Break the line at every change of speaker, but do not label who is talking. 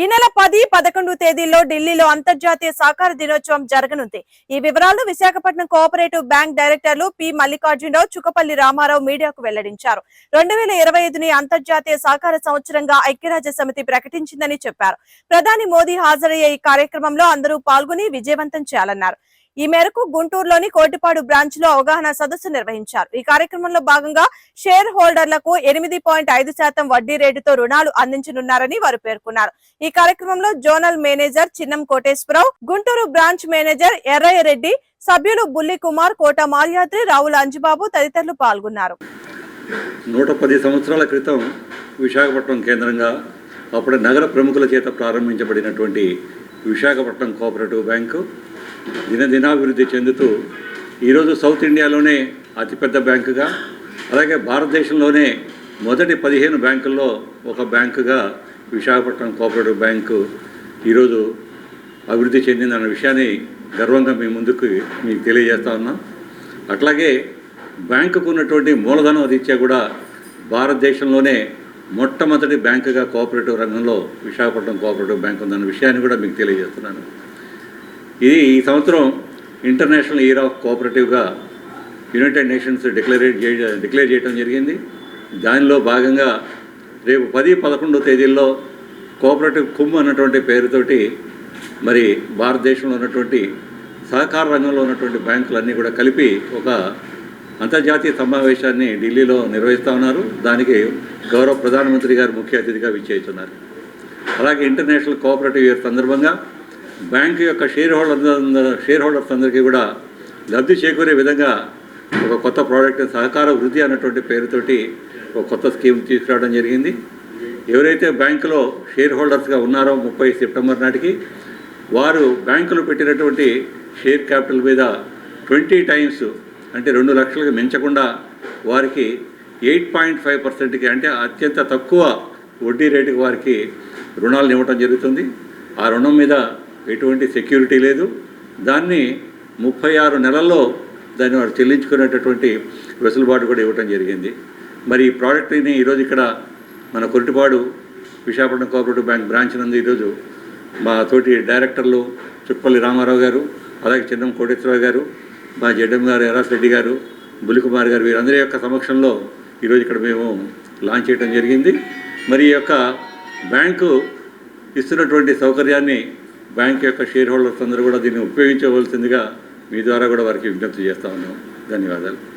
ఈ నెల పది పదకొండు తేదీల్లో ఢిల్లీలో అంతర్జాతీయ సహకార దినోత్సవం జరగనుంది. ఈ వివరాలను విశాఖపట్నం కోఆపరేటివ్ బ్యాంక్ డైరెక్టర్లు పి. మల్లికార్జునరావు చుక్కపల్లి రామారావు మీడియాకు వెల్లడించారు. రెండు వేల ఇరవై ఐదుని అంతర్జాతీయ సహకార సంవత్సరంగా ఐక్యరాజ్య సమితి ప్రకటించిందని చెప్పారు. ప్రధాని మోదీ హాజరయ్యే ఈ కార్యక్రమంలో అందరూ పాల్గొని విజయవంతం చేయాలన్నారు. ఈ మేరకు గుంటూరులోని కోటిపాడు బ్రాంచ్లో అవగాహన సదస్సు నిర్వహించారు. ఈ కార్యక్రమంలో భాగంగా షేర్ హోల్డర్లకు ఎనిమిది పాయింట్ ఐదు శాతం వడ్డీ రేటుతో రుణాలు అందించనున్నారని వారు పేర్కొన్నారు. ఈ కార్యక్రమంలో zonal manager Chinnam Koteswararao Guntur branch manager Errayya Reddy సభ్యులు బుల్లి కుమార్ కోట మాల్యాద్రి రావుల అంజబాబు తదితరులు పాల్గొన్నారు.
నూట పది సంవత్సరాల క్రితం విశాఖపట్నం కేంద్రంగా అప్పుడు నగర ప్రముఖుల చేత ప్రారంభించబడినటువంటి విశాఖపట్నం కోఆపరేటివ్ బ్యాంకు దినదినాభివృద్ధి చెందుతూ ఈరోజు సౌత్ ఇండియాలోనే అతిపెద్ద బ్యాంకుగా అలాగే భారతదేశంలోనే మొదటి పదిహేను బ్యాంకుల్లో ఒక బ్యాంకుగా విశాఖపట్నం కోఆపరేటివ్ బ్యాంకు ఈరోజు అభివృద్ధి చెందిందన్న విషయాన్ని గర్వంగా మీ ముందుకు మీకు తెలియజేస్తా ఉన్నాం. అట్లాగే బ్యాంకుకు ఉన్నటువంటి మూలధనం రీత్యా కూడా భారతదేశంలోనే మొట్టమొదటి బ్యాంకుగా కోఆపరేటివ్ రంగంలో విశాఖపట్నం కోఆపరేటివ్ బ్యాంక్ ఉందన్న విషయాన్ని కూడా మీకు తెలియజేస్తున్నాను. ఇది ఈ సంవత్సరం ఇంటర్నేషనల్ ఇయర్ ఆఫ్ కోఆపరేటివ్గా యునైటెడ్ నేషన్స్ డిక్లరేట్ డిక్లేర్ చేయడం జరిగింది. దానిలో భాగంగా రేపు పది పదకొండో తేదీల్లో కోఆపరేటివ్ కుంభ్ అన్నటువంటి పేరుతోటి మరి భారతదేశంలో ఉన్నటువంటి సహకార రంగంలో ఉన్నటువంటి బ్యాంకులన్నీ కూడా కలిపి ఒక అంతర్జాతీయ సమావేశాన్ని ఢిల్లీలో నిర్వహిస్తూ ఉన్నారు. దానికి గౌరవ ప్రధానమంత్రి గారు ముఖ్య అతిథిగా విచ్చేస్తున్నారు. అలాగే ఇంటర్నేషనల్ కోఆపరేటివ్ ఇయర్ సందర్భంగా బ్యాంకు యొక్క షేర్ హోల్డర్ షేర్ హోల్డర్స్ అందరికీ కూడా లబ్ధి చేకూరే విధంగా ఒక కొత్త ప్రోడక్ట్ సహకార వృద్ధి అన్నటువంటి పేరుతోటి ఒక కొత్త స్కీమ్ తీసుకురావడం జరిగింది. ఎవరైతే బ్యాంకులో షేర్ హోల్డర్స్గా ఉన్నారో ముప్పై సెప్టెంబర్ నాటికి వారు బ్యాంకులు పెట్టినటువంటి షేర్ క్యాపిటల్ మీద ట్వంటీ టైమ్స్ అంటే రెండు లక్షలకు మించకుండా వారికి ఎయిట్ పాయింట్ ఫైవ్ పర్సెంట్కి అంటే అత్యంత తక్కువ వడ్డీ రేటుకి వారికి రుణాలను ఇవ్వటం జరుగుతుంది. ఆ రుణం మీద ఎటువంటి సెక్యూరిటీ లేదు. దాన్ని ముప్పై ఆరు నెలల్లో దాన్ని వారు చెల్లించుకునేటటువంటి వెసులుబాటు కూడా ఇవ్వటం జరిగింది. మరి ఈ ప్రోడక్ట్ని ఈరోజు ఇక్కడ మన Koritipadu Visakhapatnam cooperative bank branch నందు ఈరోజు మా తోటి డైరెక్టర్లు చుప్పల్లి రామారావు గారు అలాగే చిన్నం కోటేశ్వరరావు గారు మా జడ్ఎం గారు ఎరాస్ రెడ్డి గారు బులికుమార్ గారు వీరందరి యొక్క సమక్షంలో ఈరోజు ఇక్కడ మేము లాంచ్ చేయడం జరిగింది. మరి ఈ యొక్క బ్యాంకు ఇస్తున్నటువంటి సౌకర్యాన్ని బ్యాంక్ యొక్క షేర్ హోల్డర్స్ అందరూ కూడా దీన్ని ఉపయోగించవలసిందిగా మీ ద్వారా కూడా వారికి విజ్ఞప్తి చేస్తా ఉన్నాం. ధన్యవాదాలు.